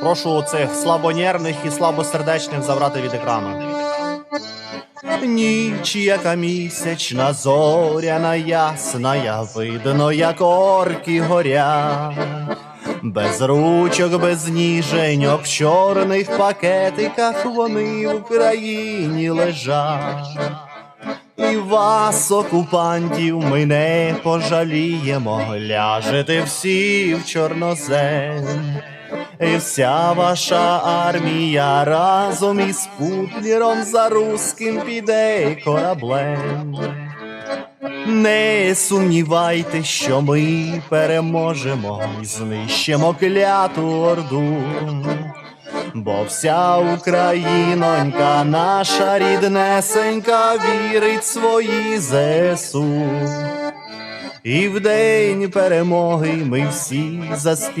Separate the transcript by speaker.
Speaker 1: Прошу цих слабонервних і слабосердечних забрати від екрану. Ніч, яка місячна, зоряна, ясна, видно, як орки горять. Без ручок, без ніженьок, в чорних пакетиках вони в Україні лежать. І вас, окупантів, ми не пожаліємо, ляжете всі в чорнозем. І вся ваша армія разом із Путлером за руським піде кораблем. Не сумнівайте, що ми переможемо і знищимо кляту орду. Бо вся Українонька, наша ріднесенька, вірить свої ЗСУ. І в день перемоги ми всі заспіваємо.